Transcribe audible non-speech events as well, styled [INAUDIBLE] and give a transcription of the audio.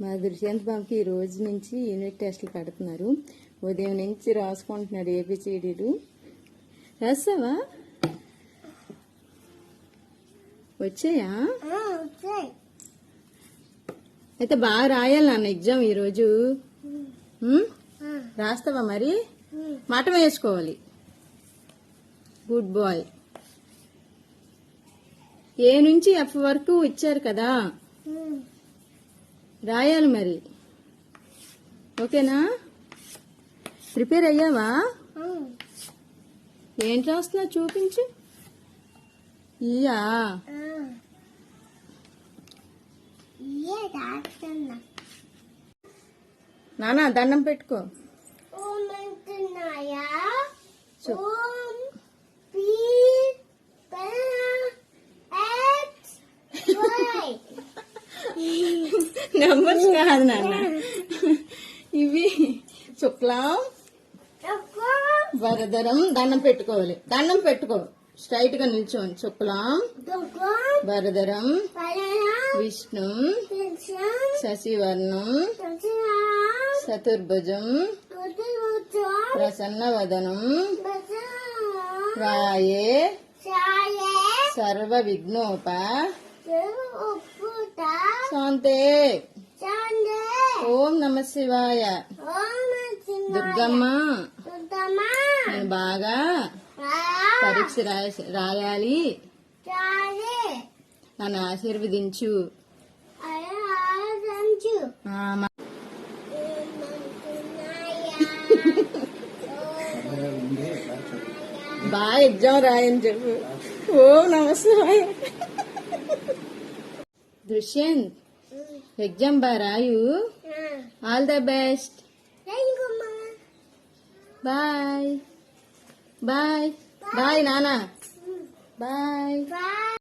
మా దుష్యంత్ బాబుకి ఈ రోజు నుంచి యూనిట్ టెస్టులు పెడుతున్నారు. ఉదయం నుంచి రాసుకుంటున్నాడు ఏపీసీడీలు రాసావా వచ్చాయా? అయితే బాగా రాయాలి నాన్న ఎగ్జామ్ ఈరోజు? రాస్తావా మరి? మటం వేసుకోవాలి. Good bye. ఏ నుంచి ఎఫ్ వరకు ఇచ్చారు కదా? రాయాలి మరి. ఓకేనా? ప్రిపేర్ అయ్యావా? ఏంటి రాస్తున్నా చూపించు? ఇయ్యా నానా దండం పెట్టుకో. చెప్పు. [LAUGHS] నెంబర్స్ కాదు నాన్న. ఇవి శుక్లం వరదరం దండం పెట్టుకోవాలి. దండం పెట్టుకో. స్ట్రైట్గా నిల్చోండి. శుక్లం వరదరం విష్ణు శశివర్ణం చతుర్భుజం ప్రసన్నవదనం రాయే సర్వ విఘ్నోప శాంతే. ఓం నమ శివాయ. దుర్గమ్మ. నేను బాగా పరీక్ష రాయ- రాయాలి. నన్ను ఆశీర్వదించు. బాగా ఎగ్జామ్ రాయని చెప్పు. ఓం నమ శివాయ దృశ్యంత్ ఎగ్జామ్ బా రాయు all the best bye bye bye నానా బాయ్ Bye.